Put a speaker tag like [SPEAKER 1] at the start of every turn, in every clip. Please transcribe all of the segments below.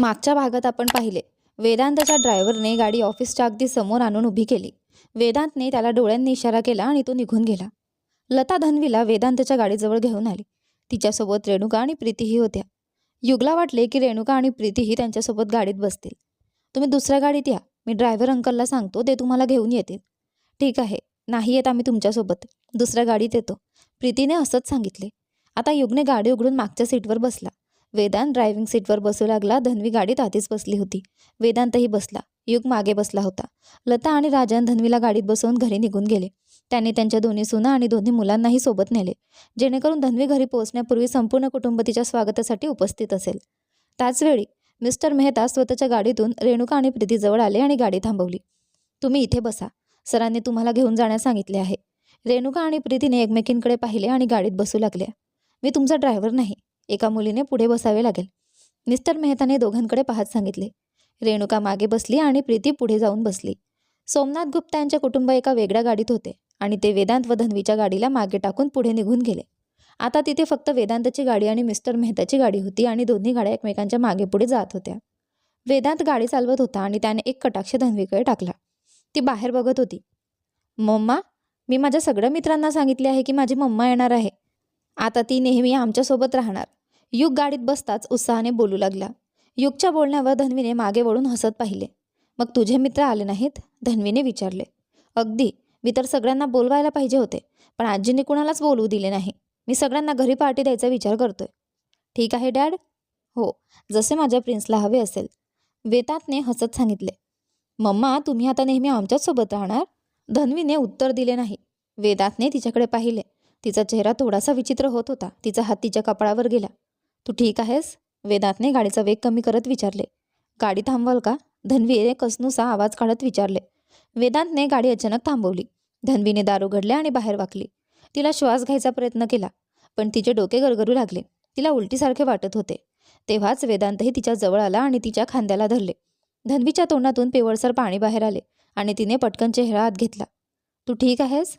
[SPEAKER 1] मागच्या भागात आपण पाहिले. वेदांतच्या ड्रायव्हरने गाडी ऑफिसच्या अगदी समोर आणून उभी केली. वेदांतने त्याला डोळ्यांनी इशारा केला आणि तो निघून गेला. लता धन्वीला वेदांतच्या गाडीजवळ घेऊन आली. तिच्यासोबत रेणुका आणि प्रीतीही होत्या. युगला वाटले की रेणुका आणि प्रीतीही त्यांच्यासोबत गाडीत बसतील. तुम्ही दुसऱ्या गाडीत या. मी ड्रायव्हर अंकलला सांगतो ते तुम्हाला घेऊन येतील. ठीक आहे. नाही येत आम्ही तुमच्यासोबत. दुसऱ्या गाडीत येतो. प्रीतीने असंच सांगितले. आता युगने गाडी उघडून मागच्या सीटवर बसला. वेदांत ड्रायव्हिंग सीटवर बसू लागला. धन्वी गाडीत आधीच बसली होती. वेदांतही बसला. युग मागे बसला होता. लता आणि राजन धन्वीला गाडीत बसवून घरी निघून गेले. त्यांनी त्यांच्या दोन्ही सुना आणि दोन्ही मुलांनाही सोबत नेले. जेणेकरून धन्वी घरी पोहोचण्यापूर्वी संपूर्ण कुटुंब तिच्या स्वागतासाठी उपस्थित असेल. त्याचवेळी मिस्टर मेहता स्वतःच्या गाडीतून रेणुका आणि प्रीतीजवळ आले आणि गाडी थांबवली. तुम्ही इथे बसा. सरांनी तुम्हाला घेऊन जाण्यास सांगितले आहे. रेणुका आणि प्रीतीने एकमेकींकडे पाहिले आणि गाडीत बसू लागल्या. मी तुमचा ड्रायव्हर नाही. एका मुलीने पुढे बसावे लागेल. मिस्टर मेहताने दोघांकडे पाहत सांगितले. रेणुका मागे बसली आणि प्रीती पुढे जाऊन बसली. सोमनाथ गुप्ता यांचे कुटुंब एका वेगळ्या गाडीत होते आणि ते वेदांत व धन्वीच्या गाडीला मागे टाकून पुढे निघून गेले. आता तिथे फक्त वेदांतची गाडी आणि मिस्टर मेहताची गाडी होती आणि दोन्ही गाड्या एकमेकांच्या मागे पुढे जात होत्या. वेदांत गाडी चालवत होता आणि त्याने एक कटाक्ष धन्वीकडे टाकला. ती बाहेर बघत होती. मम्मा मी माझ्या सगळ्या मित्रांना सांगितले आहे की माझी मम्मा येणार आहे. आता ती नेहमी आमच्यासोबत राहणार. युग गाडीत बसताच उत्साहाने बोलू लागला. युगच्या बोलण्यावर धन्वीने मागे वळून हसत पाहिले. मग तुझे मित्र आले नाहीत? धन्वीने विचारले. अगदी. मी तर सगळ्यांना बोलवायला पाहिजे होते पण आजीने कुणालाच बोलवू दिले नाही. मी सगळ्यांना घरी पार्टी द्यायचा विचार करतोय. ठीक आहे डॅड? हो. जसे माझ्या प्रिन्सला हवे असेल. वेतातने हसत सांगितले. मम्मा तुम्ही आता नेहमी आमच्याचसोबत राहणार? धन्वीने उत्तर दिले नाही. वेदातने तिच्याकडे पाहिले. तिचा चेहरा थोडासा विचित्र होत होता. तिचा हात तिच्या कपाळावर गेला. तू ठीक आहेस? वेदांतने गाडीचा वेग कमी करत विचारले. गाडी थांबवाल का? धनवीने कसनुसा आवाज काढत विचारले. वेदांतने गाडी अचानक थांबवली. धनवीने दार उघडले आणि बाहेर वाकली. तिला श्वास घ्यायचा प्रयत्न केला पण तिचे डोके गरगरू लागले. तिला उलटीसारखे वाटत होते. तेव्हाच वेदांतही तिच्या जवळ आला आणि तिच्या खांद्याला धरले. धनवीच्या तोंडातून पिवळसर पाणी बाहेर आले आणि तिने पटकन चेहरा आत घेतला. तू ठीक आहेस?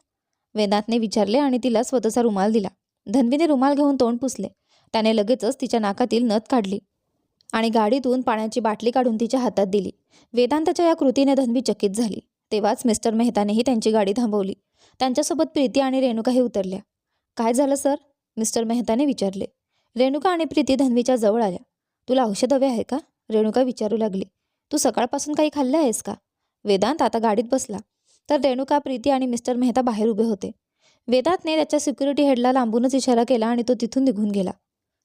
[SPEAKER 1] वेदांतने विचारले आणि तिला स्वतःचा रुमाल दिला. धनवीने रुमाल घेऊन तोंड पुसले. त्याने लगेचच तिच्या नाकातील नथ काढली आणि गाडीतून पाण्याची बाटली काढून तिच्या हातात दिली. वेदांताच्या या कृतीने धन्वी चकित झाली. तेव्हाच मिस्टर मेहतानेही त्यांची गाडी थांबवली. त्यांच्यासोबत प्रीती आणि रेणुकाही उतरल्या. काय झालं सर? मिस्टर मेहताने विचारले. रेणुका आणि प्रीती धन्वीच्या जवळ आल्या. तुला औषध हवे आहे का? रेणुका विचारू लागली. तू सकाळपासून काही खाल्लं आहेस का? वेदांत आता गाडीत बसला. तर रेणुका प्रीती आणि मिस्टर मेहता बाहेर उभे होते. वेदांतने त्याच्या सिक्युरिटी हेडला लांबूनच इशारा केला आणि तो तिथून निघून गेला.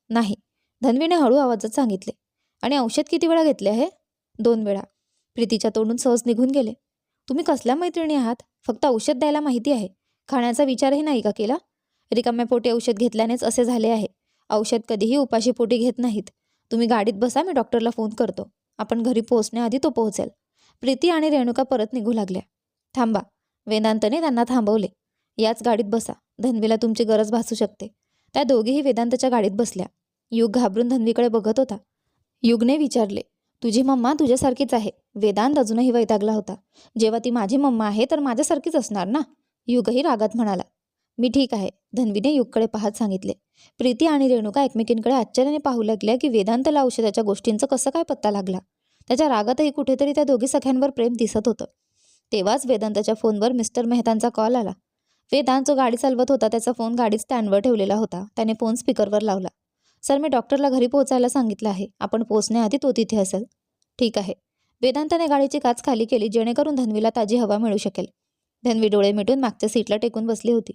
[SPEAKER 1] नाही धन्वीने हळू आवाजात सांगितले. आणि औषध किती वेळा घेतले आहे? दोन वेळा. प्रीतीच्या तोंडून सहज निघून गेले. तुम्ही कसल्या मैत्रिणी आहात? फक्त औषध द्यायला माहिती आहे. खाण्याचा विचारही नाही का केला? रिकाम्या पोटी औषध घेतल्यानेच असे झाले आहे. औषध कधीही उपाशी पोटी घेत नाहीत. तुम्ही गाडीत बसा मी डॉक्टरला फोन करतो. आपण घरी पोहोचण्याआधी तो पोहोचेल. प्रीती आणि रेणुका परत निघू लागल्या. थांबा. वेदांतने त्यांना थांबवले. याच गाडीत बसा. धन्वीला तुमची गरज भासू शकते. त्या दोघीही वेदांतच्या गाडीत बसल्या. युग घाबरून धन्वीकडे बघत होता. युगने विचारले तुझी मम्मा तुझ्यासारखीच आहे. वेदांत अजूनही वैतागला होता. जेव्हा ती माझी मम्मा आहे तर माझ्यासारखीच असणार ना? युगही रागात म्हणाला. मी ठीक आहे धन्वीने युगकडे पाहत सांगितले. प्रीती आणि रेणुका एकमेकींकडे आश्चर्याने पाहू लागल्या की वेदांतला औषधाच्या गोष्टींचा कसं काय पत्ता लागला. त्याच्या रागातही कुठेतरी त्या दोघी सख्यांवर प्रेम दिसत होतं. तेव्हाच वेदांताच्या फोनवर मिस्टर मेहतांचा कॉल आला. वेदांत जो गाडी चालवत होता त्याचा फोन गाडी स्टँडवर ठेवलेला होता. त्याने फोन स्पीकरवर लावला. सर मी डॉक्टरला घरी पोहोचायला सांगितलं आहे. आपण पोहोचण्याआधी तो तिथे असेल. ठीक आहे. वेदांताने गाडीची काच खाली केली जेणेकरून धन्वीला ताजी हवा मिळू शकेल. धन्वी डोळे मिटून मागच्या सीटला टेकून बसली होती.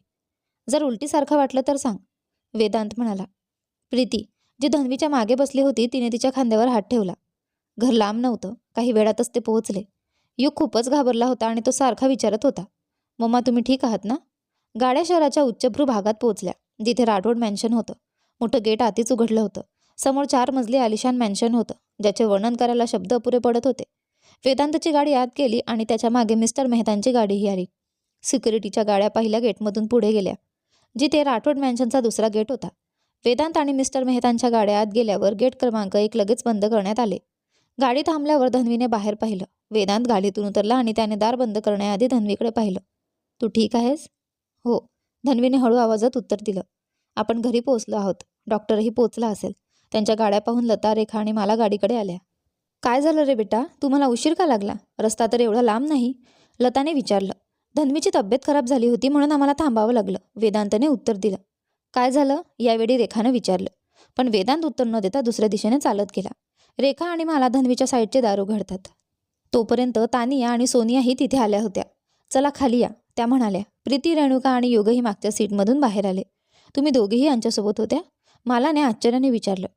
[SPEAKER 1] जर उलटीसारखं वाटलं तर सांग. वेदांत म्हणाला. प्रीती जी धन्वीच्या मागे बसली होती तिने तिच्या खांद्यावर हात ठेवला. घर लांब नव्हतं. काही वेळातच ते पोहोचले. युग खूपच घाबरला होता आणि तो सारखा विचारत होता. मम्मा तुम्ही ठीक आहात ना? गाड्या शहराच्या उच्चभ्रू भागात पोहोचल्या. जिथे राठोड मॅन्शन होतं. मोठं गेट आधीच उघडलं होतं. समोर चार मजली आलिशान मॅन्शन होतं ज्याचे वर्णन करायला शब्द अपुरे पडत होते. वेदांतची गाडी आत गेली आणि त्याच्यामागे मिस्टर मेहतांची गाडीही आली. सिक्युरिटीच्या गाड्या पहिल्या गेटमधून पुढे गेल्या जिथे राठोड मॅन्शनचा दुसरा गेट होता. वेदांत आणि मिस्टर मेहतांच्या गाड्या आत गेल्यावर गेट क्रमांक एक लगेच बंद करण्यात आले. गाडी थांबल्यावर धन्वीने बाहेर पाहिलं. वेदांत गाडीतून उतरला आणि त्याने दार बंद करण्याआधी धन्वीकडे पाहिलं. तू ठीक आहेस? हो धन्वीने हळू आवाजात उत्तर दिलं. आपण घरी पोहोचलो आहोत. डॉक्टरही पोहोचला असेल. त्यांच्या गाड्या पाहून लता रेखा आणि मला गाडीकडे आल्या. काय झालं रे बेटा? तुम्हाला उशीर का लागला? रस्ता तर एवढा लांब नाही. लताने विचारलं. धन्वीची तब्येत खराब झाली होती म्हणून आम्हाला थांबावं लागलं. वेदांतने उत्तर दिलं. काय झालं? यावेळी रेखानं विचारलं. पण वेदांत उत्तर न देता दुसऱ्या दिशेने चालत गेला. रेखा आणि मला धन्वीच्या साईडचे दार उघडतात. तोपर्यंत तानिया आणि सोनियाही तिथे आल्या होत्या. चला खाली या. त्या म्हणाल्या प्रीती रेणुका आणि योगही मागच्या सीटमधून बाहेर आले. तुम्ही दोघेही यांच्यासोबत होत्या. मालाने आश्चर्याने विचारलं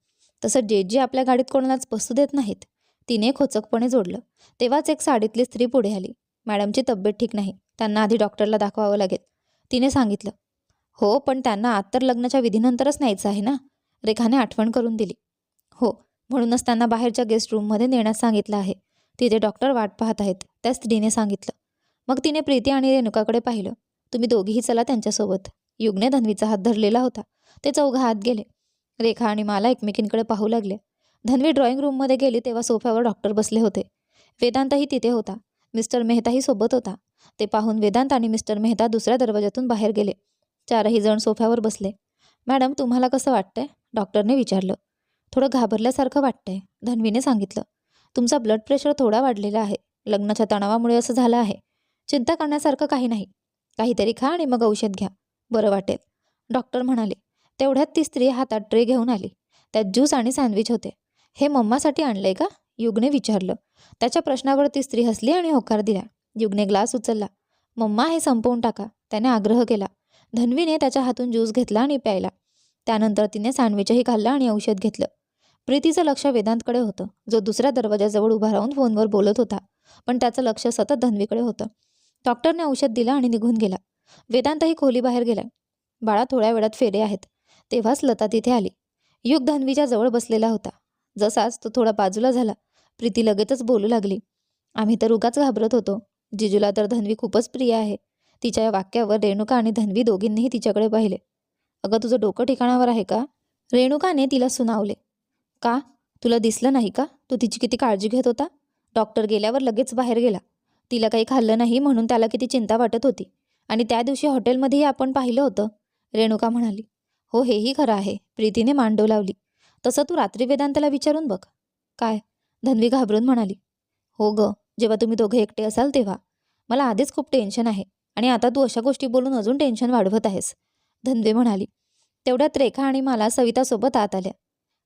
[SPEAKER 1] तसं जेजी आपल्या गाडीत कोणालाच बसू देत नाहीत तिने खोचकपणे जोडलं. तेव्हाच एक साडीतली स्त्री पुढे आली. मॅडमची तब्येत ठीक नाही. त्यांना आधी डॉक्टरला दाखवावं लागेल. तिने सांगितलं हो पण त्यांना आत तर लग्नाच्या विधीनंतरच न्यायचं आहे ना रेखाने आठवण करून दिली. हो म्हणूनच त्यांना बाहेरच्या गेस्ट रूममध्ये नेण्यास सांगितलं आहे. तिथे डॉक्टर वाट पाहत आहेत त्या स्त्रीने सांगितलं. मग तिने प्रीती आणि रेणुकाकडे पाहिलं. तुम्ही दोघीही चला त्यांच्यासोबत. युग्ने धन्वीचा हात धरलेला होता. ते चौघा हात गेले. रेखा आणि मला एकमेकींकडे पाहू लागले. धन्वी ड्रॉइंग रूममध्ये गेली तेव्हा सोफ्यावर डॉक्टर बसले होते. वेदांतही तिथे होता. मिस्टर मेहताही सोबत होता. ते पाहून वेदांत आणि मिस्टर मेहता दुसऱ्या दरवाजातून बाहेर गेले. चारही जण सोफ्यावर बसले. मॅडम तुम्हाला कसं वाटतंय? डॉक्टरने विचारलं. थोडं घाबरल्यासारखं वाटतंय धन्वीने सांगितलं. तुमचा ब्लड प्रेशर थोडा वाढलेला आहे. लग्नाच्या तणावामुळे असं झालं आहे. चिंता करण्यासारखं काही नाही. काहीतरी खा आणि मग औषध घ्या. बरं वाटेल. डॉक्टर म्हणाले तेवढ्यात ती स्त्री हातात ट्रे घेऊन आली. त्यात ज्यूस आणि सँडविच होते. हे मम्मासाठी आणलंय का? युगने विचारलं. त्याच्या प्रश्नावर ती स्त्री हसली आणि होकार दिला. युगने ग्लास उचलला. मम्मा हे संपवून टाका. त्याने आग्रह केला. धन्वीने त्याच्या हातून ज्यूस घेतला आणि प्यायला. त्यानंतर तिने सँडविचही खाल्लं आणि औषध घेतलं. प्रीतीचं लक्ष वेदांतकडे होतं. जो दुसऱ्या दरवाजाजवळ उभा राहून फोनवर बोलत होता. पण त्याचं लक्ष सतत धन्वीकडे होतं. डॉक्टरने औषध दिलं आणि निघून गेला. वेदांतही खोलीबाहेर गेला. बाळा थोड्या वेळात फेरे आहेत. तेव्हाच लता तिथे आली. युग धन्वीच्या जवळ बसलेला होता. जसाच तो थोडा बाजूला झाला प्रीती लगेचच बोलू लागली. आम्ही तर उगाच घाबरत होतो. जिजूला तर धन्वी खूपच प्रिय आहे. तिच्या या वाक्यावर रेणुका आणि धन्वी दोघींनीही तिच्याकडे पाहिले. अगं तुझं डोकं ठिकाणावर आहे का? रेणुकाने तिला सुनावले. का? तुला दिसलं नाही का? तू तिची किती काळजी घेत होता? डॉक्टर गेल्यावर लगेच बाहेर गेला. तिला काही खाल्लं नाही म्हणून त्याला किती चिंता वाटत होती. आणि त्या दिवशी हॉटेलमध्येही आपण पाहिलं होतं रेणुका म्हणाली. हो हेही खरं आहे. प्रीतीने मांडव लावली. तसं तू रात्री वेदांताला विचारून बघ. काय? धन्वी घाबरून म्हणाली. हो ग जेव्हा तुम्ही दोघे एकटे असाल तेव्हा. मला आधीच खूप टेन्शन आहे आणि आता तू अशा गोष्टी बोलून अजून टेन्शन वाढवत आहेस. धन्वी म्हणाली. तेवढ्यात रेखा आणि मला सवितासोबत आत आल्या.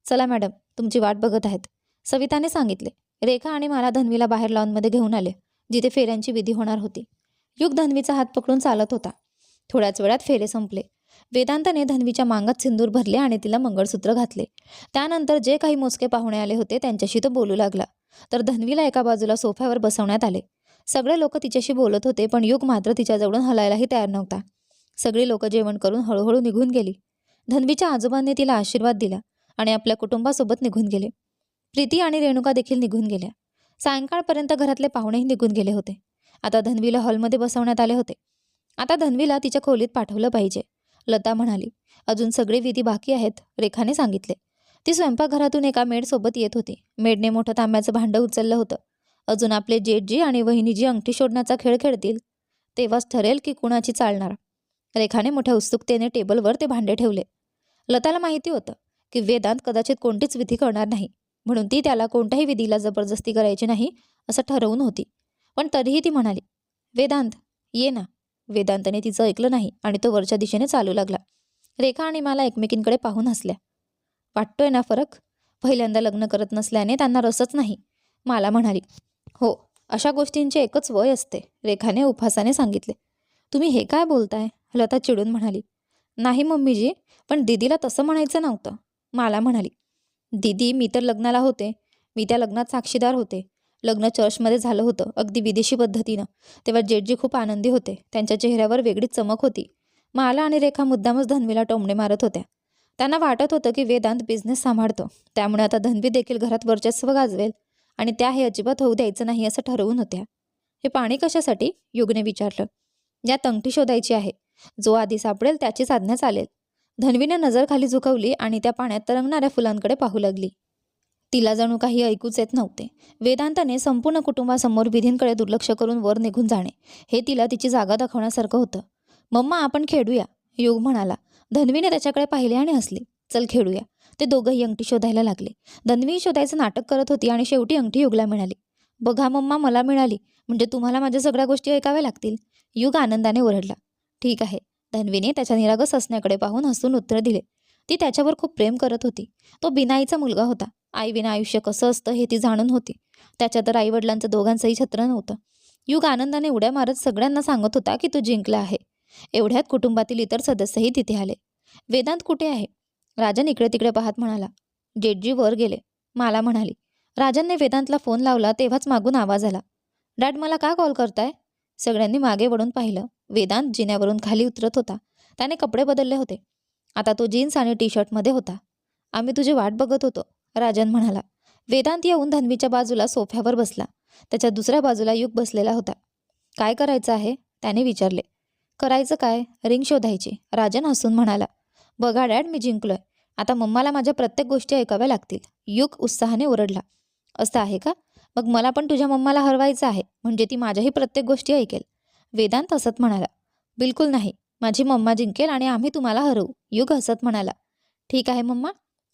[SPEAKER 1] चला मॅडम तुमची वाट बघत आहेत. सविताने सांगितले. रेखा आणि मला धन्वीला बाहेर लॉनमध्ये घेऊन आले. जिथे फेऱ्यांची विधी होणार होती. युग धन्वीचा हात पकडून चालत होता. थोड्याच वेळात फेरे संपले. वेदांताने धन्वीच्या मांगात सिंदूर भरले आणि तिला मंगळसूत्र घातले. त्यानंतर जे काही मोजके पाहुणे आले होते त्यांच्याशी तो बोलू लागला. तर धन्वीला एका बाजूला सोफ्यावर बसवण्यात आले. सगळे लोक तिच्याशी बोलत होते पण युग मात्र तिच्याजवळून हलायलाही तयार नव्हता. सगळी लोक जेवण करून हळूहळू निघून गेली. धन्वीच्या आजोबांनी तिला आशीर्वाद दिला आणि आपल्या कुटुंबासोबत निघून गेले. प्रीती आणि रेणुका देखील निघून गेल्या. सायंकाळपर्यंत घरातले पाहुणेही निघून गेले होते. आता धन्वीला हॉलमध्ये बसवण्यात आले होते. आता धन्वीला तिच्या खोलीत पाठवलं पाहिजे. लता म्हणाली अजून सगळे विधी बाकी आहेत रेखाने सांगितले. ती स्वयंपाकघरातून एका मेडसोबत येत होती. मेडने मोठं तांब्याचं भांडं उचललं होतं. अजून आपले जेठजी आणि वहिनीजी अंगठी शोधण्याचा खेळ खेळतील. तेव्हाच ठरेल की कुणाची चालणार. रेखाने मोठ्या उत्सुकतेने टेबलवर ते भांडे ठेवले. लताला माहिती होतं की वेदांत कदाचित कोणतीच विधी करणार नाही. म्हणून ती त्याला कोणत्याही विधीला जबरदस्ती करायची नाही असं ठरवून होती. पण तरीही ती म्हणाली वेदांत ये ना. वेदांतने तिचं ऐकलं नाही आणि तो वरच्या दिशेने चालू लागला. रेखा आणि मला एकमेकींकडे पाहून हसल्या. वाटतोय ना फरक? पहिल्यांदा लग्न करत नसल्याने त्यांना रसच नाही. मला म्हणाली हो अशा गोष्टींचे एकच वय असते रेखाने उपहासाने सांगितले. तुम्ही हे काय बोलताय? लता चिडून म्हणाली नाही मम्मीजी पण दीदीला तसं म्हणायचं नव्हतं. मला म्हणाली दीदी मी तर लग्नाला होते. मी त्या लग्नात साक्षीदार होते. लग्न चर्चमध्ये झालं होतं अगदी विदेशी पद्धतीनं. तेव्हा जेठजी खूप आनंदी होते. त्यांच्या चेहऱ्यावर वेगळीच चमक होती. माला आणि रेखा मुद्दामच धन्वीला टोमणे मारत होत्या. त्यांना वाटत होतं की वेदांत बिझनेस सांभाळतो. त्यामुळे आता धन्वी देखील घरात वर्चस्व गाजवेल आणि त्या हे अजिबात होऊ द्यायचं नाही असं ठरवून होत्या. हे पाणी कशासाठी? युगने विचारलं. या तंगठी शोधायची आहे. जो आधी सापडेल त्याची साधना चालेल. धनवीने नजर खाली झुकवली आणि त्या पाण्यात तरंगणाऱ्या फुलांकडे पाहू लागली. तिला जणू काही ऐकूच येत नव्हते. वेदांताने संपूर्ण कुटुंबासमोर विधींकडे दुर्लक्ष करून वर निघून जाणे हे तिला तिची जागा दाखवण्यासारखं होतं. मम्मा आपण खेळूया युग म्हणाला. धन्वीने त्याच्याकडे पाहिले आणि हसली. चल खेळूया. ते दोघंही अंगठी शोधायला लागले. धन्वी शोधायचं नाटक करत होती आणि शेवटी अंगठी युगला मिळाली. बघा मम्मा मला मिळाली. म्हणजे तुम्हाला माझ्या सगळ्या गोष्टी ऐकाव्या लागतील. युग आनंदाने ओरडला. ठीक आहे. धन्वीने त्याच्या निरागस असण्याकडे पाहून हसून उत्तर दिले. ती त्याच्यावर खूप प्रेम करत होती. तो बिनाईचा मुलगा होता. आईविना आयुष्य कसं असतं हे ती जाणून होती. त्याच्या तर आईवडिलांचं दोघांचंही छत्र नव्हतं. युग आनंदाने उड्या मारत सगळ्यांना सांगत होता की तू जिंकला आहे. एवढ्यात कुटुंबातील इतर सदस्यही तिथे आले. वेदांत कुठे आहे? राजन इकडे तिकडे पाहत म्हणाला. जेटजी वर गेले. माला म्हणाली. राजनने वेदांतला फोन लावला तेव्हाच मागून आवाज आला. डॅड मला का कॉल करताय? सगळ्यांनी मागे वळून पाहिलं. वेदांत जिन्यावरून खाली उतरत होता. त्याने कपडे बदलले होते. आता तो जीन्स आणि टी शर्टमध्ये होता. आम्ही तुझी वाट बघत होतो राजन म्हणाला. वेदांत येऊन धन्वीच्या बाजूला सोफ्यावर बसला. त्याच्या दुसऱ्या बाजूला युग बसलेला होता. काय करायचं आहे? त्याने विचारले. करायचं काय? रिंग शोधायची. राजन हसून म्हणाला. बघा डॅड मी जिंकलोय. आता मम्माला माझ्या प्रत्येक गोष्टी ऐकाव्या लागतील. युग उत्साहाने ओरडला. असं आहे का? मग मला पण तुझ्या मम्माला हरवायचं आहे म्हणजे ती माझ्याही प्रत्येक गोष्टी ऐकेल. वेदांत हसत म्हणाला. बिलकुल नाही. माझी मम्मा जिंकेल आणि आम्ही तुम्हाला हरवू. युग हसत म्हणाला. ठीक आहे मम्मा.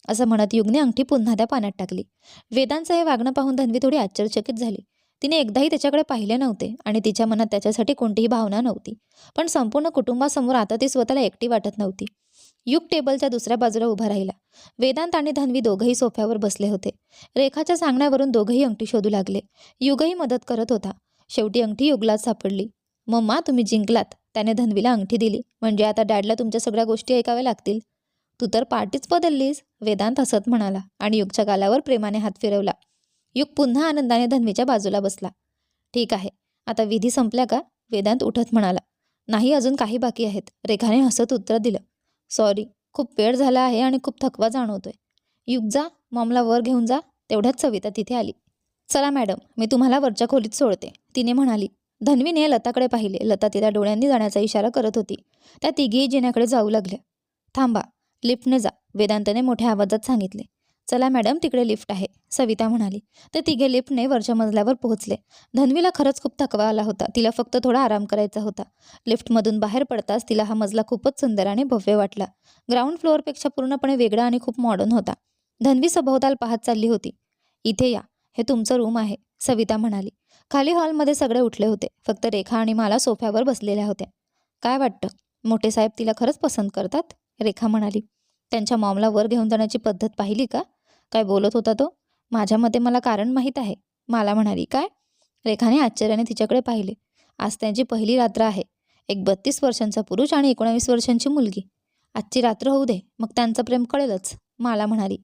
[SPEAKER 1] असं म्हणत युगने अंगठी पुन्हा त्या पाण्यात टाकली. वेदांचं हे वागणं पाहून धन्वी थोडी आश्चर्यचकित झाली. तिने एकदाही त्याच्याकडे पाहिले नव्हते आणि तिच्या मनात त्याच्यासाठी कोणतीही भावना नव्हती. पण संपूर्ण कुटुंबासमोर आता ती स्वतःला एकटी वाटत नव्हती. युग टेबलच्या दुसऱ्या बाजूला उभा राहिला. वेदांत आणि धन्वी दोघंही सोफ्यावर बसले होते. रेखाच्या सांगण्यावरून दोघंही अंगठी शोधू लागले. युगही मदत करत होता. शेवटी अंगठी युगलाच सापडली. मम्मा तुम्ही जिंकलात. त्याने धन्वीला अंगठी दिली. म्हणजे आता डॅडला तुमच्या सगळ्या गोष्टी ऐकाव्या लागतील. तू तर पार्टीच बदललीस वेदांत हसत म्हणाला आणि युगच्या गालावर प्रेमाने हात फिरवला. युग पुन्हा आनंदाने धन्वीच्या बाजूला बसला. ठीक आहे आता विधी संपल्या का? वेदांत उठत म्हणाला. नाही अजून काही बाकी आहेत. रेखाने हसत उत्तर दिलं. सॉरी. खूप वेळ झाला आहे आणि खूप थकवा जाणवतोय. युग जा मॉमला वर घेऊन जा तेवढ्याच सविता तिथे आली. चला मॅडम मी तुम्हाला वरच्या खोलीत सोडते तिने म्हणाली. धन्वीने लताकडे पाहिले. लता तिला डोळ्यांनी जाण्याचा इशारा करत होती. त्या तिघीही जिन्याकडे जाऊ लागल्या. थांबा लिफ्टने जा वेदांतने मोठ्या आवाजात सांगितले. चला मॅडम तिकडे लिफ्ट आहे सविता म्हणाली. ते तिघे लिफ्टने वरच्या मजल्यावर पोहोचले. धन्वीला खरंच खूप थकवा आला होता तिला फक्त थोडा आराम करायचा होता. लिफ्टमधून बाहेर पडताच तिला हा मजला खूपच सुंदर आणि भव्य वाटला. ग्राउंड फ्लोअरपेक्षा पूर्णपणे वेगळा आणि खूप मॉडर्न होता. धन्वी सभोवताल पाहत चालली होती. इथे या हे तुमचं रूम आहे सविता म्हणाली. खाली हॉलमध्ये सगळे उठले होते फक्त रेखा आणि मला सोफ्यावर बसलेल्या होत्या. काय वाटतं? मोठे साहेब तिला खरंच पसंत करतात? रेखा म्हणाली. त्यांच्या मॉमला वर घेऊन जाण्याची पद्धत पाहिली का? काय बोलत होता तो? माझ्या मते मला कारण माहीत आहे. मला म्हणाली काय? रेखाने आश्चर्याने तिच्याकडे पाहिले. आज त्यांची पहिली रात्र आहे. एक बत्तीस वर्षांचा पुरुष आणि एकोणावीस वर्षांची मुलगी. आजची रात्र होऊ दे मग त्यांचं प्रेम कळेलच. मला म्हणाली.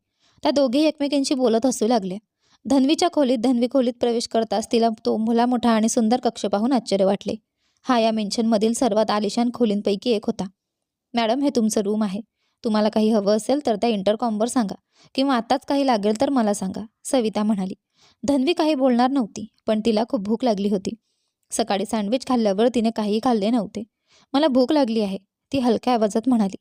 [SPEAKER 1] त्या दोघेही एकमेकींशी बोलत हसू लागल्या धनवीच्या खोलीत धनवी खोलीत प्रवेश करताच तिला तो मुला मोठा आणि सुंदर कक्ष पाहून आश्चर्य वाटले. हा या मेन्शनमधील सर्वात आलिशान खोलींपैकी एक होता. मॅडम हे तुमचं रूम आहे. तुम्हाला काही हवं असेल तर त्या इंटरकॉमवर सांगा. किंवा आत्ताच काही लागेल तर मला सांगा सविता म्हणाली. धन्वी काही बोलणार नव्हती पण तिला खूप भूक लागली होती. सकाळी सँडविच खाल्ल्यावर तिने काहीही खाल्ले नव्हते. मला भूक लागली आहे ती हलक्या आवाजात म्हणाली.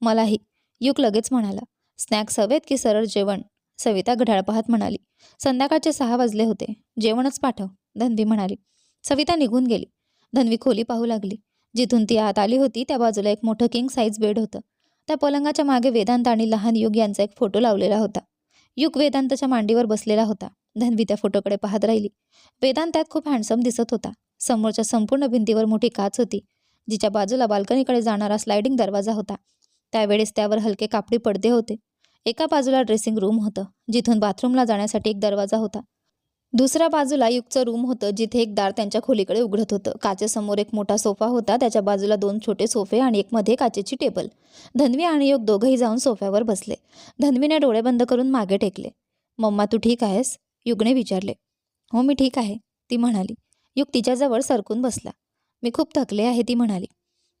[SPEAKER 1] मलाही युक लगेच म्हणाला. स्नॅक्स हवेत की सरळ जेवण? सविता घड्याळ पाहत म्हणाली. संध्याकाळचे सहा वाजले होते. जेवणच पाठव धन्वी म्हणाली. सविता निघून गेली. धन्वी खोली पाहू लागली. जिथून ती आत आली होती त्या बाजूला एक मोठं किंग साईज बेड होतं. त्या पलंगाच्या मागे वेदांत आणि लहान युग यांचा एक फोटो लावलेला होता. युग वेदांतच्या मांडीवर बसलेला होता. धन्वी त्या फोटोकडे पाहत राहिली. वेदांत त्यात खूप हँडसम दिसत होता. समोरच्या संपूर्ण भिंतीवर मोठी काच होती जिच्या बाजूला बाल्कनीकडे जाणारा स्लायडिंग दरवाजा होता. त्यावेळेस त्यावर हलके कापडी पडदे होते. एका बाजूला ड्रेसिंग रूम होतं जिथून बाथरूमला जाण्यासाठी एक दरवाजा होता. दुसऱ्या बाजूला युगचं रूम होतं जिथे एक दार त्यांच्या खोलीकडे उघडत होतं. काचेसमोर एक मोठा सोफा होता त्याच्या बाजूला दोन छोटे सोफे आणि एक मध्ये काचेची टेबल. धन्वी आणि युग दोघंही जाऊन सोफ्यावर बसले. धन्वीने डोळे बंद करून मागे टेकले. मम्मा तू ठीक आहेस? युगने विचारले. हो मी ठीक आहे ती म्हणाली. युग तिच्याजवळ सरकून बसला. मी खूप थकले आहे ती म्हणाली.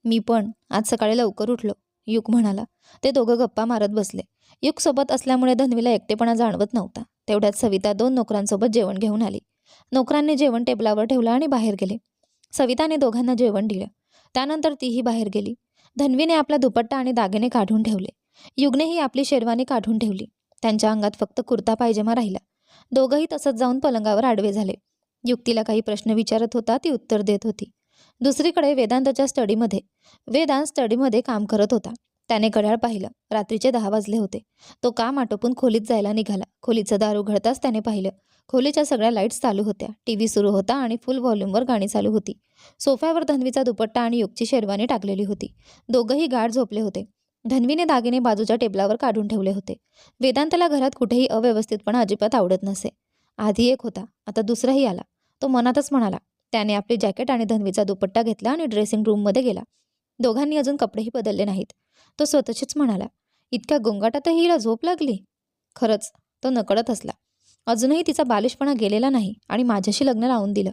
[SPEAKER 1] मी पण आज सकाळी लवकर उठलो युग म्हणाला. ते दोघं गप्पा मारत बसले. युग सोबत असल्यामुळे धन्वीला एकटेपणा जाणवत नव्हता. तेवढ्यात सविता दोन नोकरांसोबत जेवण घेऊन आली. नोकरांनी जेवण टेबलावर ठेवलं आणि बाहेर गेले. सविताने दोघांना जेवण दिलं. त्यानंतर तीही बाहेर गेली. धन्वीने आपला दुपट्टा आणि दागिने काढून ठेवले. युगनेही आपली शेरवानी काढून ठेवली. त्यांच्या अंगात फक्त कुर्ता पायजमा राहिला. दोघंही तसंच जाऊन पलंगावर आडवे झाले. युक्तीला काही प्रश्न विचारत होता ती उत्तर देत होती. दुसरीकडे वेदांतच्या स्टडीमध्ये वेदांत स्टडीमध्ये काम करत होता. त्याने घड्याळ पाहिलं. रात्रीचे दहा वाजले होते. तो काम आटोपून खोलीत जायला निघाला. खोलीचं दार उघडताच त्याने पाहिलं. खोलीच्या सगळ्या लाईट्स चालू होत्या. टी व्ही सुरू होता आणि फुल व्हॉल्यूमवर गाणी चालू होती. सोफ्यावर धन्वीचा दुपट्टा आणि युगची शेरवानी टाकलेली होती. दोघंही गाढ झोपले होते. धन्वीने दागिने बाजूच्या टेबलावर काढून ठेवले होते. वेदांतला घरात कुठेही अव्यवस्थितपणा अजिबात आवडत नसे. आधी एक होता. आता दुसराही आला. तो मनातच म्हणाला त्याने आपली जॅकेट आणि धन्वीचा दुपट्टा घेतला आणि ड्रेसिंग रूममध्ये गेला. दोघांनी अजून कपडेही बदलले नाहीत. तो स्वतःशीच म्हणाला इतक्या गोंगाटातही हिला झोप लागली? खरंच. तो नकळत असला अजूनही तिचा बालिशपणा गेलेला नाही आणि माझ्याशी लग्न लावून दिलं.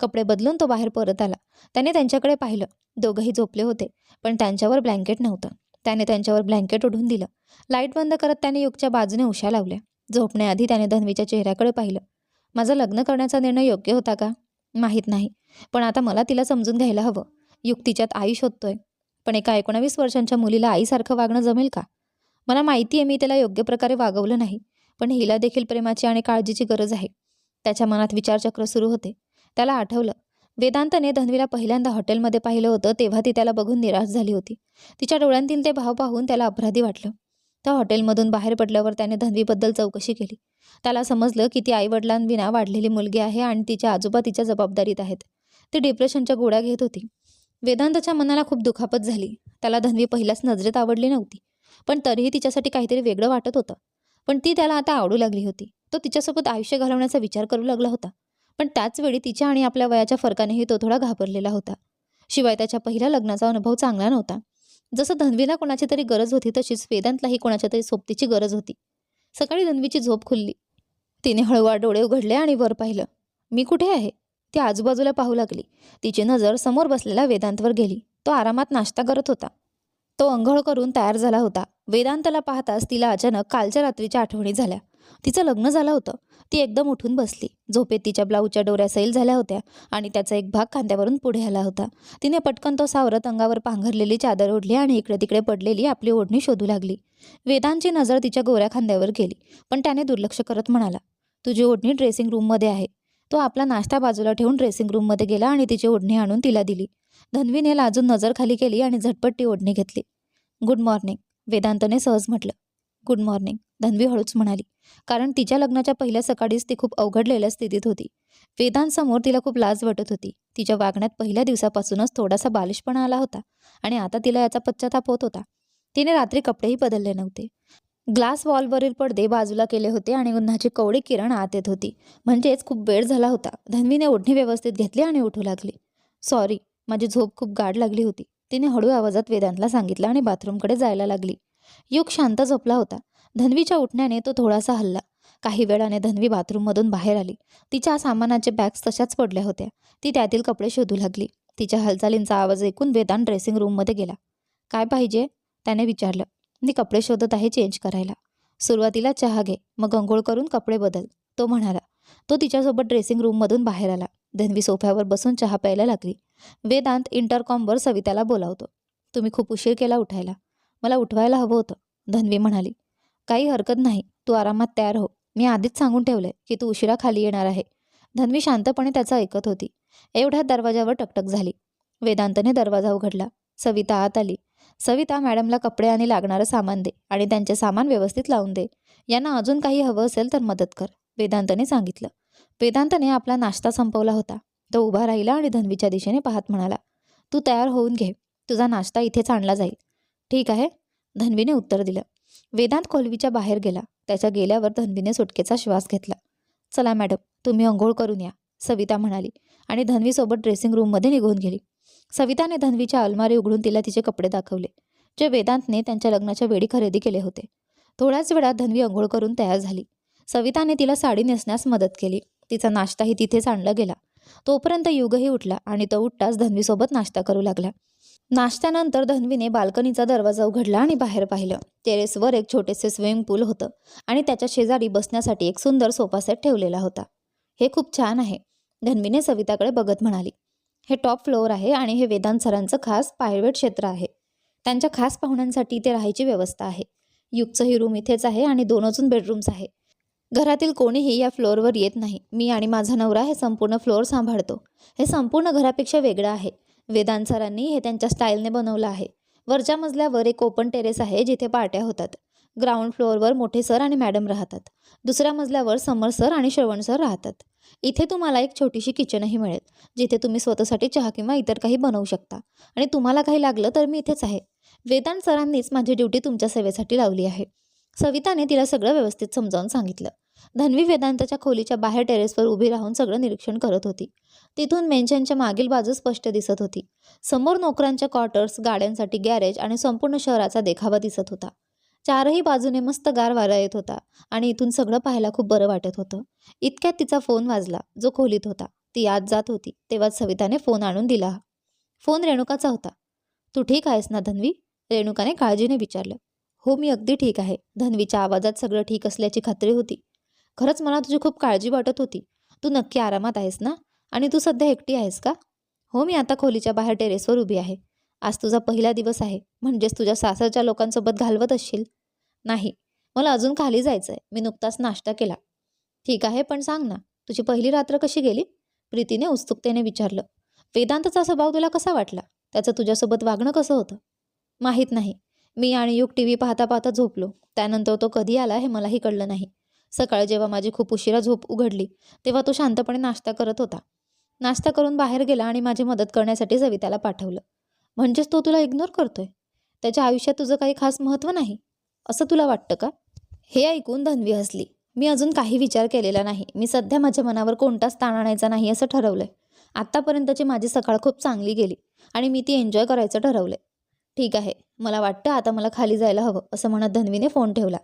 [SPEAKER 1] कपडे बदलून तो बाहेर परत आला. त्याने त्यांच्याकडे पाहिलं. दोघंही झोपले होते पण त्यांच्यावर ब्लँकेट नव्हतं. त्याने त्यांच्यावर ब्लँकेट ओढून दिलं. लाइट बंद करत त्याने युगच्या बाजूने उशा लावल्या. झोपण्याआधी त्याने धन्वीच्या चेहऱ्याकडे पाहिलं. माझं लग्न करण्याचा निर्णय योग्य होता का? माहीत नाही. पण आता मला तिला समजून घ्यायला हवं. युग तिच्यात आई शोधतोय पण एका एकोणावीस वर्षांच्या मुलीला आईसारखं वागणं जमेल का? मला माहिती आहे मी त्याला योग्य प्रकारे वागवलं नाही पण हिला देखील प्रेमाची आणि काळजीची गरज आहे. त्याच्या मनात विचारचक्र सुरू होते. त्याला आठवलं. वेदांतने धन्वीला पहिल्यांदा हॉटेलमध्ये पाहिलं होतं तेव्हा ती त्याला बघून निराश झाली होती. तिच्या डोळ्यांतील ते भाव पाहून त्याला अपराधी वाटलं. त्या हॉटेलमधून बाहेर पडल्यावर त्याने धन्वीबद्दल चौकशी केली. त्याला समजलं की ती आईवडिलांविना वाढलेली मुलगी आहे आणि तिच्या आजोबा तिच्या जबाबदारीत आहेत. ती डिप्रेशनच्या गोळ्या घेत होती. वेदांतच्या मनाला खूप दुखापत झाली. त्याला धन्वी पहिल्याच नजरेत आवडली नव्हती. पण तरीही तिच्यासाठी काहीतरी वेगळं वाटत होतं. पण ती त्याला आता आवडू लागली होती. तो तिच्यासोबत आयुष्य घालवण्याचा विचार करू लागला होता. पण त्याच वेळी तिच्या आणि आपल्या वयाच्या फरकानेही तो थोडा घाबरलेला होता. शिवाय त्याच्या पहिल्या लग्नाचा अनुभव चांगला नव्हता. जसं धन्वीला कोणाची तरी गरज होती तशीच वेदांतलाही कोणाच्या तरी सोबतीची गरज होती. सकाळी धन्वीची झोप खुलली. तिने हळूवार डोळे उघडले आणि वर पाहिलं. मी कुठे आहे? ती आजूबाजूला पाहू लागली. तिची नजर समोर बसलेल्या वेदांतवर गेली. तो आरामात नाश्ता करत होता. तो अंघोळ करून तयार झाला होता. वेदांतला पाहताच तिला अचानक कालच्या रात्रीच्या आठवणी झाल्या. तिचं लग्न झालं होतं. ती एकदम उठून बसली. झोपेत तिच्या ब्लाऊजच्या डोऱ्या सैल झाल्या होत्या आणि त्याचा एक भाग खांद्यावरून पुढे आला होता. तिने पटकन तो सावरत अंगावर पांघरलेली चादर ओढली आणि इकडे तिकडे पडलेली आपली ओढणी शोधू लागली. वेदांची नजर तिच्या गोऱ्या खांद्यावर गेली पण त्याने दुर्लक्ष करत म्हणाला तुझी ओढणी ड्रेसिंग रूममध्ये आहे. तो आपला नाश्ता बाजूला ठेवून ड्रेसिंग रूममध्ये गेला आणि तिची ओढणी आणून तिला दिली. धन्वीने लाजून नजर खाली केली आणि झटपट ती ओढणी घेतली. गुड मॉर्निंग वेदांतने सहज म्हटलं. गुड मॉर्निंग धन्वी हळूच म्हणाली. कारण तिच्या लग्नाच्या पहिल्या सकाळीच ती खूप अवघडलेल्या स्थितीत होती. वेदांसमोर तिला खूप लाज वाटत होती. तिच्या वागण्यात पहिल्या दिवसापासूनच थोडासा बालिशपणा आला होता आणि आता तिला याचा पश्चाताप होत होता. तिने रात्री कपडेही बदलले नव्हते. ग्लास वॉलवरील पडदे बाजूला केले होते आणि उन्हाची कवडी किरण आत येत होती. म्हणजेच खूप वेळ झाला होता. धन्वीने ओढणी व्यवस्थित घेतली आणि उठू लागली. सॉरी माझी झोप खूप गाढ लागली होती. तिने हळू आवाजात वेदांतला सांगितलं आणि बाथरूमकडे जायला लागली. युग शांत झोपला होता. धन्वीच्या उठण्याने तो थोडासा हल्ला. काही वेळाने धन्वी बाथरूममधून बाहेर आली. तिच्या सामानाचे बॅग्स तशाच पडल्या होत्या. ती त्यातील कपडे शोधू लागली. तिच्या हालचालींचा आवाज ऐकून वेदांत ड्रेसिंग रूममध्ये गेला. काय पाहिजे? त्याने विचारलं. मी कपडे शोधत आहे चेंज करायला. सुरुवातीला चहा घे मग अंघोळ करून कपडे बदल तो म्हणाला. तो तिच्यासोबत ड्रेसिंग रूममधून बाहेर आला. धन्वी सोफ्यावर बसून चहा प्यायला लागली. वेदांत इंटरकॉमवर सविताला बोलावतो. तुम्ही खूप उशीर केला उठायला. मला उठवायला हवं होतं. धन्वी म्हणाली. काही हरकत नाही. तू आरामात तयार हो. मी आधीच सांगून ठेवलंय की तू उशिरा खाली येणार आहे. धन्वी शांतपणे त्याचं ऐकत होती. एवढ्यात दरवाजावर टकटक झाली. वेदांतने दरवाजा उघडला. सविता आत आली. सविता मॅडमला कपडे आणि लागणारं सामान दे आणि त्यांचे सामान व्यवस्थित लावून दे. यांना अजून काही हवं असेल तर मदत कर वेदांतने सांगितलं. वेदांतने आपला नाश्ता संपवला होता. तो उभा राहिला आणि धन्वीच्या दिशेने पाहत म्हणाला तू तयार होऊन घे. तुझा नाश्ता इथेच आणला जाईल. ठीक आहे. धन्वीने उत्तर दिलं. वेदांत खोलवीच्या बाहेर गेला. त्याच्या गेल्यावर धन्वीने सुटकेचा श्वास घेतला. चला मॅडम तुम्ही अंघोळ करून या सविता म्हणाली आणि धन्वीसोबत ड्रेसिंग रूममध्ये निघून गेली. सविताने धन्वीच्या अलमारी उघडून तिला तिचे कपडे दाखवले जे वेदांतने त्यांच्या लग्नाच्या वेळी खरेदी केले होते. थोड्याच वेळात धन्वी अंघोळ करून तयार झाली. सविताने तिला साडी नेसण्यास मदत केली. तिचा नाश्ताही तिथेच आणला गेला. तोपर्यंत युगही उठला आणि तो उठताच धन्वीसोबत नाश्ता करू लागला. नाश्त्यानंतर धन्वीने बाल्कनीचा दरवाजा उघडला आणि बाहेर पाहिलं. टेरेसवर एक छोटेसे स्विमिंग पूल होतं आणि त्याच्या शेजारी बसण्यासाठी एक सुंदर सोफा सेट ठेवलेला होता. हे खूप छान आहे धन्वीने सविताकडे बघत म्हणाली. हे टॉप फ्लोअर आहे आणि हे वेदांत सरांचं खास पायवेट क्षेत्र आहे. त्यांच्या खास पाहुण्यांसाठी इथे राहायची व्यवस्था आहे. युगचंही रूम इथेच आहे आणि दोन अजून बेडरूम्स आहे. घरातील कोणीही या फ्लोअरवर येत नाही. मी आणि माझा नवरा हे संपूर्ण फ्लोअर सांभाळतो. हे संपूर्ण घरापेक्षा वेगळं आहे. वेदांत सरांनी हे त्यांच्या स्टाईलने बनवलं आहे. वरच्या मजल्यावर एक ओपन टेरेस आहे जिथे पार्ट्या होतात. ग्राउंड फ्लोअरवर मोठे सर आणि मॅडम राहतात. दुसऱ्या मजल्यावर समर सर आणि श्रवण सर राहतात. इथे तुम्हाला एक छोटीशी किचनही मिळेल जिथे तुम्ही स्वतःसाठी चहा किंवा इतर काही बनवू शकता. आणि तुम्हाला काही लागलं तर मी इथेच आहे. वेदांत सरांनीच माझी ड्युटी तुमच्या सेवेसाठी लावली आहे. सविताने तिला सगळं व्यवस्थित समजावून सांगितलं. धन्वी वेदांताच्या खोलीच्या बाहेर टेरेसवर उभी राहून सगळं निरीक्षण करत होती. तिथून मेन्शनच्या मागील बाजू स्पष्ट दिसत होती. समोर नोकरांच्या क्वार्टर्स गाड्यांसाठी गॅरेज आणि संपूर्ण शहराचा देखावा दिसत होता. चारही बाजूने मस्त गार वारा येत होता आणि इथून सगळं पाहायला खूप बरं वाटत होतं. इतक्यात तिचा फोन वाजला जो खोलीत होता. ती आत जात होती तेव्हाच सविताने फोन आणून दिला. फोन रेणुकाचा होता. तू ठीक आहेस ना धन्वी? रेणुकाने काळजीने विचारलं. हो मी अगदी ठीक आहे. धन्वीच्या आवाजात सगळं ठीक असल्याची खात्री होती. खरंच मला तुझी खूप काळजी वाटत होती. तू नक्की आरामात आहेस ना? आणि तू सध्या एकटी आहेस का? हो मी आता खोलीच्या बाहेर टेरेसवर उभी आहे. आज तुझा पहिला दिवस आहे. म्हणजेच तुझ्या सासरच्या लोकांसोबत घालवत असशील? नाही. मला अजून खाली जायचं आहे मी नुकताच नाश्ता केला. ठीक आहे पण सांग ना तुझी पहिली रात्र कशी गेली? प्रीतीने उत्सुकतेने विचारलं. वेदांतचा स्वभाव तुला कसा वाटला? त्याचं तुझ्यासोबत वागणं कसं होतं? माहीत नाही. मी आणि युग टी व्ही पाहता पाहता झोपलो. त्यानंतर तो कधी आला हे मलाही कळलं नाही. सकाळी जेव्हा माझी खूप उशिरा झोप उघडली तेव्हा तो शांतपणे नाश्ता करत होता. नाश्ता करून बाहेर गेला आणि माझी मदत करण्यासाठी सविताला पाठवलं. म्हणजेच तो तुला इग्नोर करतोय. त्याच्या आयुष्यात तुझं काही खास महत्त्व नाही. असं तुला वाटतं का? हे ऐकून धन्वी हसली. मी अजून काही विचार केलेला नाही. मी सध्या माझ्या मनावर कोणताच ताण आणायचा नाही असं ठरवलंय. आत्तापर्यंतची माझी सकाळ खूप चांगली गेली आणि मी ती एन्जॉय करायचं ठरवलंय. ठीक आहे. मला वाटतं आता मला खाली जायला हवं असं म्हणत धन्वीने फोन ठेवला.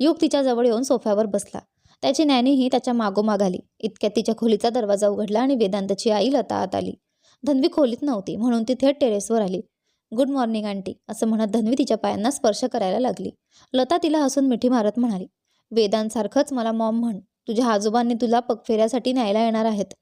[SPEAKER 1] युग तिच्याजवळ येऊन सोफ्यावर बसला. त्याची नॅनीही त्याच्या मागोमाग आली. इतक्यात तिच्या खोलीचा दरवाजा उघडला आणि वेदांतची आई लता आत आली. धन्वी खोलीत नव्हती म्हणून ती थेट टेरेसवर आली. गुड मॉर्निंग आंटी असं म्हणत धन्वी तिच्या पायांना स्पर्श करायला लागली. लता तिला हसून मिठी मारत म्हणाली वेदांसारखंच मला मॉम म्हण तुझ्या आजोबांनी तुला पगफेऱ्यासाठी न्यायला येणार आहेत.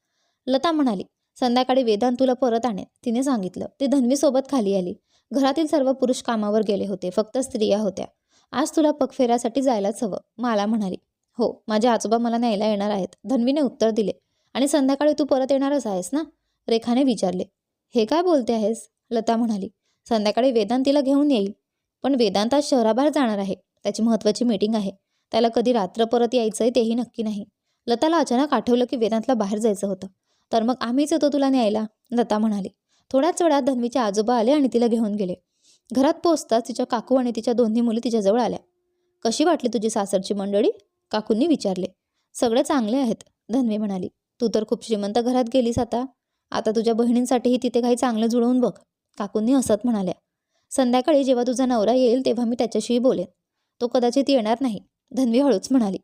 [SPEAKER 1] लता म्हणाली संध्याकाळी वेदांत तुला परत आणेल तिने सांगितलं. ती धन्वीसोबत खाली आली. घरातील सर्व पुरुष कामावर गेले होते फक्त स्त्रिया होत्या. आज तुला पगफेऱ्यासाठी जायलाच हवं मला म्हणाली. हो माझे आजोबा मला न्यायला येणार आहेत धन्वीने उत्तर दिले. आणि संध्याकाळी तू परत येणारच आहेस ना? रेखाने विचारले. हे काय बोलते आहेस? लता म्हणाली. संध्याकाळी वेदांत तिला घेऊन येईल. पण वेदांत आज शहराबाहेर जाणार आहे. त्याची महत्त्वाची मीटिंग आहे. त्याला कधी रात्र परत यायचं आहे तेही नक्की नाही. लताला अचानक आठवलं की वेदांतला बाहेर जायचं होतं. तर मग आम्हीच येतो तुला न्यायला? लता म्हणाली. थोड्याच वेळात धन्वीचे आजोबा आले आणि तिला घेऊन गेले. घरात पोहोचताच तिच्या काकू आणि तिच्या दोन्ही मुली तिच्याजवळ आल्या. कशी वाटली तुझी सासरची मंडळी? काकूंनी विचारले. सगळे चांगले आहेत धन्वी म्हणाली. तू तर खूप श्रीमंत घरात गेलीस आता. आता तुझ्या बहिणींसाठीही तिथे काही चांगलं जुळवून बघ काकूंनी हसत म्हणाल्या. संध्याकाळी जेव्हा तुझा नवरा येईल तेव्हा मी त्याच्याशीही बोलेन. तो कदाचित येणार नाही धन्वी हळूच म्हणाली.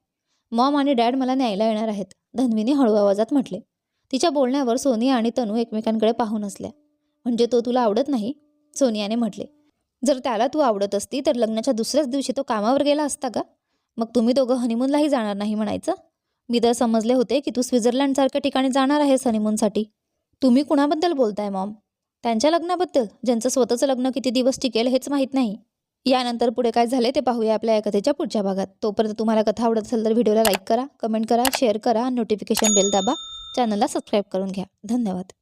[SPEAKER 1] मॉम आणि डॅड मला न्यायला येणार आहेत धन्वीने हळू आवाजात म्हटले. तिच्या बोलण्यावर सोनिया आणि तनू एकमेकांकडे पाहून असल्या म्हणजे तो तुला आवडत नाही? सोनियाने म्हटले. जर त्याला तू आवडत असती तर लग्नाच्या दुसऱ्याच दिवशी तो कामावर गेला असता का? मग तुम्ही दोघं हनीमूनलाही जाणार नाही म्हणायचं. मी तर समजले होते की तू स्वित्झर्लंडसारख्या ठिकाणी जाणार आहेस हनीमूनसाठी. तुम्ही कुणाबद्दल बोलताय मॉम? त्यांच्या लग्नाबद्दल ज्यांचं स्वतःचं लग्न किती दिवस टिकेल हेच माहीत नाही. यानंतर पुढे काय झाले ते पाहूया आपल्या या कथेच्या पुढच्या भागात. तोपर्यंत तुम्हाला कथा आवडत असेल तर व्हिडिओला लाईक करा कमेंट करा शेअर करा नोटिफिकेशन बेल दाबा चॅनलला सबस्क्राईब करून घ्या. धन्यवाद.